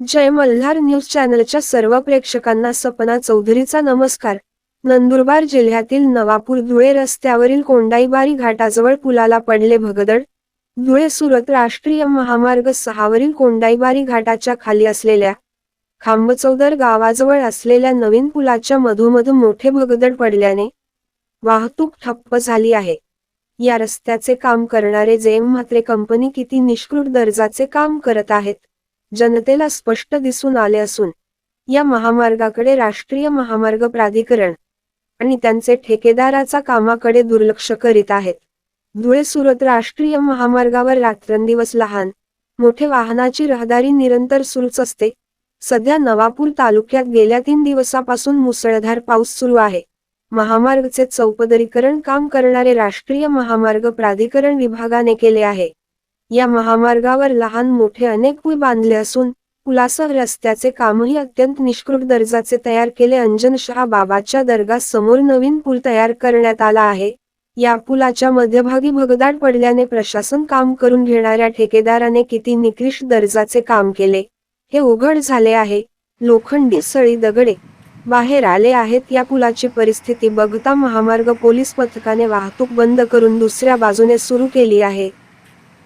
जय Malhar news चॅनलच्या सर्व प्रेक्षकांना सपना चौधरीचा नमस्कार. नंदुरबार जिल्ह्यातील नवापूर धुळे रस्त्यावरील कोंडाईबारी घाटाजवळ पुलाला पडले भगदड. धुळे सुरत राष्ट्रीय महामार्ग सहावरील कोंडाईबारी घाटाच्या खाली असलेल्या खांबचौदर गावाजवळ असलेल्या नवीन पुलाच्या मधोमध मोठे भगदड पडल्याने वाहतूक ठप्प झाली आहे. या रस्त्याचे काम करणारे जेम म्हात्रे कंपनी किती निष्कृत दर्जाचे काम करत आहेत जनतेला स्पष्ट दिसून आले असून या महामार्गाकडे राष्ट्रीय महामार्ग प्राधिकरण आणि त्यांचे ठेकेदाराचा कामाकडे दुर्लक्ष करीत आहेत. धुळे सुरत राष्ट्रीय महामार्गावर रात्रंदिवस लहान मोठे वाहनाची रहदारी निरंतर सुरूच असते. सध्या नवापूर तालुक्यात गेल्या तीन दिवसापासून मुसळधार पाऊस सुरू आहे. महामार्गचे चौपदरीकरण काम करणारे राष्ट्रीय महामार्ग प्राधिकरण विभागाने केले आहे. या महामार्गावर लहान मोठे अनेक पूल बांधले असून पुलासह रस्त्याचे कामही अत्यंत निष्कृत दर्जाचे तयार केले. अंजनशहा बाबाच्या दर्गा समोर नवीन पूल तयार करण्यात आला आहे. या पुलाच्या मध्यभागी भगदाड पडल्याने प्रशासन काम करून घेणाऱ्या ठेकेदाराने किती निकृष्ट दर्जाचे काम केले. हे उघड झाले आहे. लोखंडी सळी दगडे बाहेर आले आहेत. या पुलाची परिस्थिती बघता महामार्ग पोलीस पथकाने वाहतूक बंद करून दुसऱ्या बाजूने सुरू केली आहे.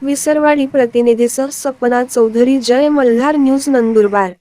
विसरवाडी प्रतिनिधीसह सपना चौधरी जय मल्हार न्यूज नंदुरबार.